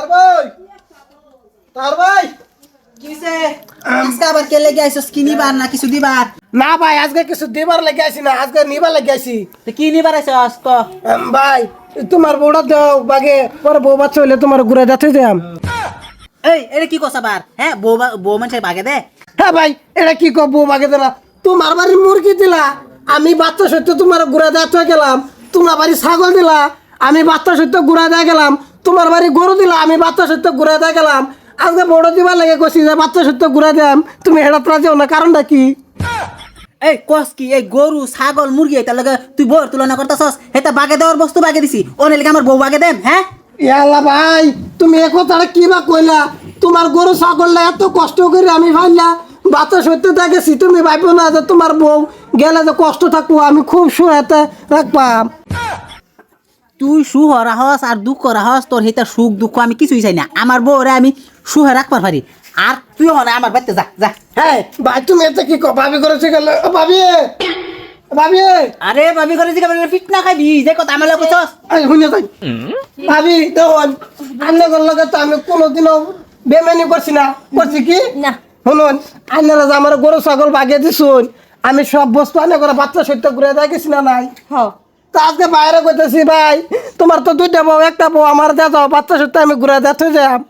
তার ভাই। তার ভাই। কিসে? আজকে আবার কে লেগে আইছস কি নিবার না কিছু দিবার? না ভাই আজকে কিছু দিবার লেগে আছি না আজকে নিবার লেগে আছি তো কি নিবার আইছস ক আম, ভাই তোমার বউটা দাও বাগে পরে বউ বাচ্চা হইলে তোমার ঘুরে যাচ্ছে যাম এই এটা কি কস আবার? হ্যাঁ বউ বউ মানুষের বাগে দে। হ্যাঁ ভাই এটা কি কব বউ বাগে দিলা? তোমার বাড়ির মুরগি দিলা আমি বাচ্চা সত্য তোমার ঘুরে যাচ্ছে গেলাম। তোমার বাড়ি ছাগল দিলা আমি বাচ্চা সত্য ঘুরে দেয়া গেলাম। তোমার বাড়ি গরু দিলা আমি বাচ্চা সত্য ঘুরে দেয়া গেলাম। আজকে বড় দিবার লাগে কইছি যে বাচ্চা সত্য ঘুরে দিলাম তুমি হেড়াত রাজিও না কারণটা কি? এই কস কি এই গরু ছাগল মুরগি এটা লগে তুই বউর তুলনা করতেছস? এটা বাগে দেওয়ার বস্তু বাগে দিছি নাইলে আমার বউ বাগে দেন হ্যাঁ? ইয়াল্লা ভাই তুমি এ কথাটা কি বা কইলা? তোমার গরু ছাগলটা এত কষ্ট করে আমি ভাবলা বাচ্চা সত্য দেখেছি তুমি ভাবো না যে তোমার বউ গেলে যে কষ্ট থাকব আমি খুব সুহাতে রাখবাম। তুই সুহ রাহস আর দুঃখ রাহস তোর হেতা সুখ দুঃখ আমি কিছুই চাই না। আমার বউরে আমি সুহে রাখবার পারি। আর তুই হনে আমার বাড়িতে যা যা। হ্যাঁ ভাই তুমি এতে কি ভাবি করেছে গেল ভাবি! ভাবি! আরে ভাবি করে জিগা ফিট না খাবি যে কথা আমার কইছস। এই শুনে যাই। ভাবি দেখুন আপনাদের লগে তো আমি কোনোদিনও বেমানি করছি না। করছি কি? না। শুনুন আইনারা যে আমার গরু ছাগল বাগিয়ে দিছুন আমি সব বস্তু আনে করে বাচ্চা সত্য ঘুরে দেখেছি না নাই? হ। তা আজকে বাইরে কইতেছি ভাই তোমার তো দুইটা বউ একটা বউ আমার দে যাও বাচ্চা সত্য আমি ঘুরে দেখতে যাম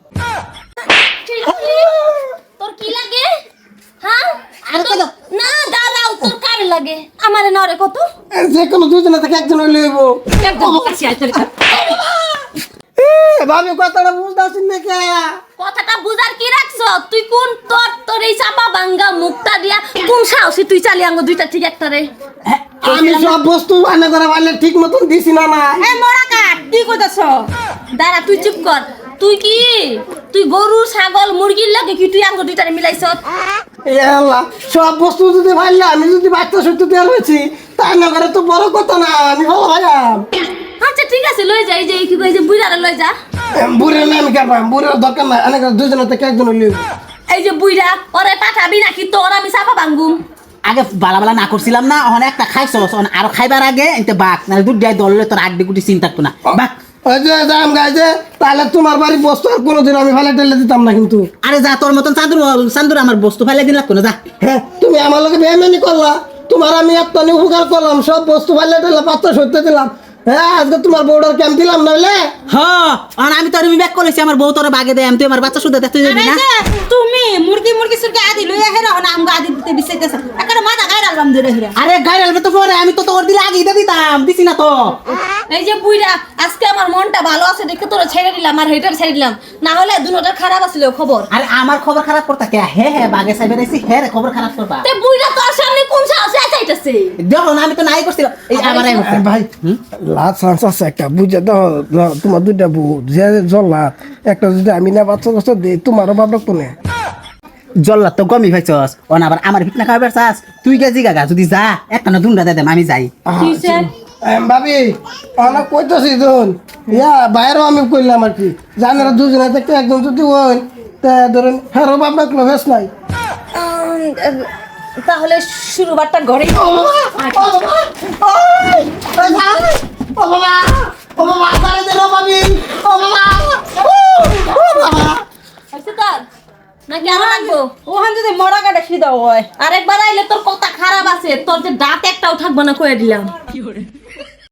তোর কি লাগে? হ্যাঁ? আর কত না দাঁড়াও তোর কারে লাগে? আমারে নরে কত? যে কোনো দুজনে থেকে একজন কাছে ভাবি কথাটা না কে? কথাটা বুঝার কি রাখছ? তুই কোন তোর তোর এই চাপা ভাঙ্গা মুখটা দিয়া কোন সাহসী তুই চালি আঙ্গ দুইটা ঠিক একটা রে? আমি সব বস্তু আনে করে পারলে ঠিক মতন দিছি না না। এ মরা কাট কি কইতাছ? দাঁড়া তুই চুপ কর। তুই কি? তুই গরু ছাগল মুরগির লাগে কি তুই আঙ্গ দুইটারে মিলাইছ? এ আল্লাহ সব বস্তু যদি ভাইলে আমি যদি বাচ্চা সত্য দিয়ে রয়েছি তাই না করে তো বড় কথা না আমি ভালো ভাইয়াম। আচ্ছা ঠিক আছে লই যাই যে কি কই যে বুইরারে লই যা। বুড়ে না আমি কেপাম বুড়ের দরকার নাই অনেক দুজনে থেকে একজন হইব। এই যে বুইরা ওরে পাঠাবি নাকি? তোর আমি চাপা ভাঙ্গুম আগে বালা বালা না করছিলাম না অনেক একটা খাইছস অন আরও খাইবার আগে এতে বাক না দুধ দেয় দললে তোর আড্ডি গুটি চিন্তা করতো না। বাক তাহলে তোমার বাড়ির বস্তু আর কোনোদিন আমি ভালো টেলে দিতাম না কিন্তু। আরে যা তোর মতন চাঁদুর চাঁদুর আমার বস্তু ফেলে দিন লাগতো না যা। হ্যাঁ তুমি আমার লোকে বেমানি করলা? তোমার আমি এত উপকার করলাম সব বস্তু ভালো টেলে পাত্র সত্যি দিলাম। হ্যাঁ আজকে তোমার বউডার ক্যাম্প দিলাম নইলে হ্যাঁ আমি তোর ব্যাক করেছি আমার বউ তোর বাগে দেয় আমি তুই আমার বাচ্চা শুধু যাবি না? তুমি মুরগি মুরগি সুরকে আদি লইয়া হেরা হনা আমগো আদি দিতে বিসাইতেছ একারে মাথা গায়রা আলবাম ধরে হেরা আরে গাড়ি আলবে তো পরে আমি তো তোর দিলে আগে দিয়ে দিতাম দিছি না তো। এই যে বুইরা আজকে আমার মনটা ভালো আছে দেখে তোরা ছেড়ে দিলাম আর হেটার ছেড়ে দিলাম। না হলে দুটোটা খারাপ আছিল খবর। আরে আমার খবর খারাপ করতা কে? হে হে বাগে সাইবে রেছি হে রে খবর খারাপ করবা। তে বুইরা তোর সামনে কোন সাহসে চাইতেছে দেখো না আমি তো নাই করছিলাম। এই আমার ভাই লাট চান্স আছে একটা বুঝে দাও তোমার দুইটা বউ যে জল লাট একটা যদি আমি না বাচ্চা কাচ্চা দিই তোমারও ভাব রাখতো না। জল্লাদ তো গমি ভাইছস অন আবার আমার ফিটনা খাবার চাস তুই গেছি গাগা যদি যা একটা না দুন্ডা দে দেম আমি যাই ভাবি অনেক কইতেছি ধরুন ইয়া বাইরেও আমি কইলাম আর কি জানারা দুজনে থেকে একজন যদি ওই তা ধরুন হ্যাঁ বাপ রাখল বেশ নাই তাহলে শুরুবারটা ঘরে নাকি ওখান যদি মরা কাটা সিধা হয়। আরেকবার আইলে তোর কথা খারাপ আছে, তোর যে দাঁত একটাও থাকবে না, কয়ে দিলাম।